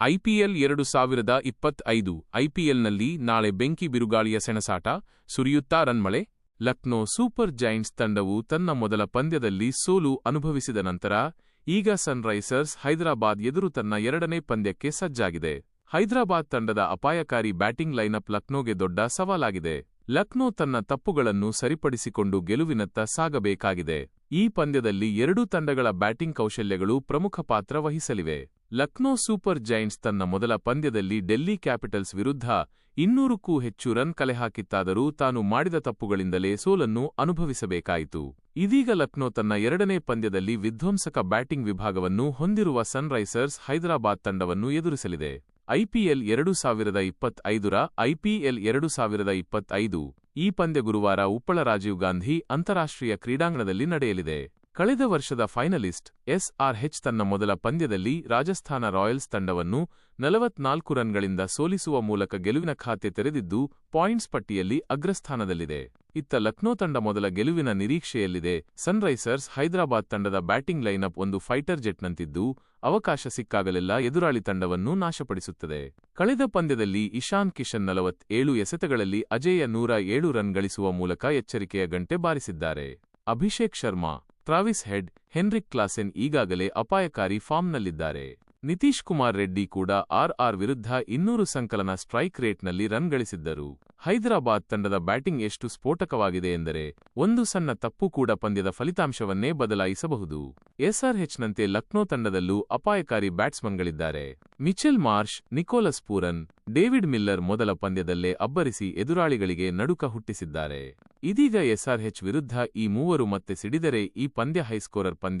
IPL ಎರಡು ಸಾವಿರದ ಇಪ್ಪತ್ತೈದು ಐಪಿಎಲ್ನಲ್ಲಿ ನಾಳೆ ಬೆಂಕಿ ಬಿರುಗಾಳಿಯ ಸೆಣಸಾಟ, ಸುರಿಯುತ್ತಾ ರನ್ಮಳೆ, ಲಕ್ನೋ ಸೂಪರ್ ಜೈಂಟ್ಸ್ ತಂಡವು ತನ್ನ ಮೊದಲ ಪಂದ್ಯದಲ್ಲಿ ಸೋಲು ಅನುಭವಿಸಿದ ನಂತರ, ಈಗ ಸನ್ರೈಸರ್ಸ್ ಹೈದರಾಬಾದ್ ಎದುರು ತನ್ನ ಎರಡನೇ ಪಂದ್ಯಕ್ಕೆ ಸಜ್ಜಾಗಿದೆ. ಹೈದರಾಬಾದ್ ತಂಡದ ಅಪಾಯಕಾರಿ ಬ್ಯಾಟಿಂಗ್ ಲೈನಪ್ ಲಕ್ನೋಗೆ ದೊಡ್ಡ ಸವಾಲಾಗಿದೆ. ಲಕ್ನೋ ತನ್ನ ತಪ್ಪುಗಳನ್ನು ಸರಿಪಡಿಸಿಕೊಂಡು ಗೆಲುವಿನತ್ತ ಸಾಗಬೇಕಾಗಿದೆ. ಈ ಪಂದ್ಯದಲ್ಲಿ ಎರಡೂ ತಂಡಗಳ ಬ್ಯಾಟಿಂಗ್ ಕೌಶಲ್ಯಗಳು ಪ್ರಮುಖ ಪಾತ್ರ ವಹಿಸಲಿವೆ. ಲಕ್ನೋ ಸೂಪರ್ ಜೈಂಟ್ಸ್ ತನ್ನ ಮೊದಲ ಪಂದ್ಯದಲ್ಲಿ ಡೆಲ್ಲಿ ಕ್ಯಾಪಿಟಲ್ಸ್ ವಿರುದ್ಧ ಇನ್ನೂರಕ್ಕೂ ಹೆಚ್ಚು ರನ್ ಕಲೆಹಾಕಿತ್ತಾದರೂ ತಾನು ಮಾಡಿದ ತಪ್ಪುಗಳಿಂದಲೇ ಸೋಲನ್ನು ಅನುಭವಿಸಬೇಕಾಯಿತು. ಇದೀಗ ಲಕ್ನೋ ತನ್ನ ಎರಡನೇ ಪಂದ್ಯದಲ್ಲಿ ವಿಧ್ವಂಸಕ ಬ್ಯಾಟಿಂಗ್ ವಿಭಾಗವನ್ನು ಹೊಂದಿರುವ ಸನ್ರೈಸರ್ಸ್ ಹೈದರಾಬಾದ್ ತಂಡವನ್ನು ಎದುರಿಸಲಿದೆ. ಐಪಿಎಲ್ ಎರಡು ಸಾವಿರದ ಇಪ್ಪತ್ತೈದರ ಐಪಿಎಲ್ ಎರಡು ಸಾವಿರದ ಇಪ್ಪತ್ತೈದು ಈ ಪಂದ್ಯ ಗುರುವಾರ ಉಪ್ಪಳ ರಾಜೀವ್ ಗಾಂಧಿ ಅಂತಾರಾಷ್ಟ್ರೀಯ ಕ್ರೀಡಾಂಗಣದಲ್ಲಿ ನಡೆಯಲಿದೆ. ಕಳೆದ ವರ್ಷದ ಫೈನಲಿಸ್ಟ್ ಎಸ್ಆರ್ಎಚ್ ತನ್ನ ಮೊದಲ ಪಂದ್ಯದಲ್ಲಿ ರಾಜಸ್ಥಾನ ರಾಯಲ್ಸ್ ತಂಡವನ್ನು ನಲವತ್ನಾಲ್ಕು ರನ್ಗಳಿಂದ ಸೋಲಿಸುವ ಮೂಲಕ ಗೆಲುವಿನ ಖಾತೆ ತೆರೆದಿದ್ದು, ಪಾಯಿಂಟ್ಸ್ ಪಟ್ಟಿಯಲ್ಲಿ ಅಗ್ರಸ್ಥಾನದಲ್ಲಿದೆ. ಇತ್ತ ಲಕ್ನೋ ತಂಡ ಮೊದಲ ಗೆಲುವಿನ ನಿರೀಕ್ಷೆಯಲ್ಲಿದೆ. ಸನ್ರೈಸರ್ಸ್ ಹೈದರಾಬಾದ್ ತಂಡದ ಬ್ಯಾಟಿಂಗ್ ಲೈನಪ್ ಒಂದು ಫೈಟರ್ ಜೆಟ್ನಂತಿದ್ದು, ಅವಕಾಶ ಸಿಕ್ಕಾಗಲೆಲ್ಲ ಎದುರಾಳಿ ತಂಡವನ್ನು ನಾಶಪಡಿಸುತ್ತದೆ. ಕಳೆದ ಪಂದ್ಯದಲ್ಲಿ ಇಶಾನ್ ಕಿಶನ್ ನಲವತ್ ಏಳು ಎಸೆತಗಳಲ್ಲಿ ಅಜೇಯ ನೂರ ಏಳು ರನ್ ಗಳಿಸುವ ಮೂಲಕ ಎಚ್ಚರಿಕೆಯ ಗಂಟೆ ಬಾರಿಸಿದ್ದಾರೆ. Abhishek Sharma Travis Head Heinrich Klaasen ಈಗಾಗಲೇ ಅಪಾಯಕಾರಿ ಫಾರ್ಮ್ನಲ್ಲಿದ್ದಾರೆ. ನಿತೀಶ್ ಕುಮಾರ್ ರೆಡ್ಡಿ ಕೂಡ ಆರ್ಆರ್ ವಿರುದ್ಧ ಇನ್ನೂರು ಸಂಕಲನ ಸ್ಟ್ರೈಕ್ ರೇಟ್ನಲ್ಲಿ ರನ್ ಗಳಿಸಿದ್ದರು. ಹೈದರಾಬಾದ್ ತಂಡದ ಬ್ಯಾಟಿಂಗ್ ಎಷ್ಟು ಸ್ಫೋಟಕವಾಗಿದೆ ಎಂದರೆ, ಒಂದು ಸಣ್ಣ ತಪ್ಪು ಕೂಡ ಪಂದ್ಯದ ಫಲಿತಾಂಶವನ್ನೇ ಬದಲಾಯಿಸಬಹುದು. ಎಸ್ಆರ್ಎಚ್ನಂತೆ ಲಕ್ನೋ ತಂಡದಲ್ಲೂ ಅಪಾಯಕಾರಿ ಬ್ಯಾಟ್ಸ್ಮನ್ಗಳಿದ್ದಾರೆ. Mitchell Marsh, Nicholas Pooran, David Miller ಮೊದಲ ಪಂದ್ಯದಲ್ಲೇ ಅಬ್ಬರಿಸಿ ಎದುರಾಳಿಗಳಿಗೆ ನಡುಕ ಹುಟ್ಟಿಸಿದ್ದಾರೆ. ಇದೀಗ ಎಸ್ಆರ್ಎಚ್ ವಿರುದ್ಧ ಈ ಮೂವರು ಮತ್ತೆ ಸಿಡಿದರೆ ಈ ಪಂದ್ಯ ಹೈಸ್ಕೋರರ್ ಪಂದ್ಯ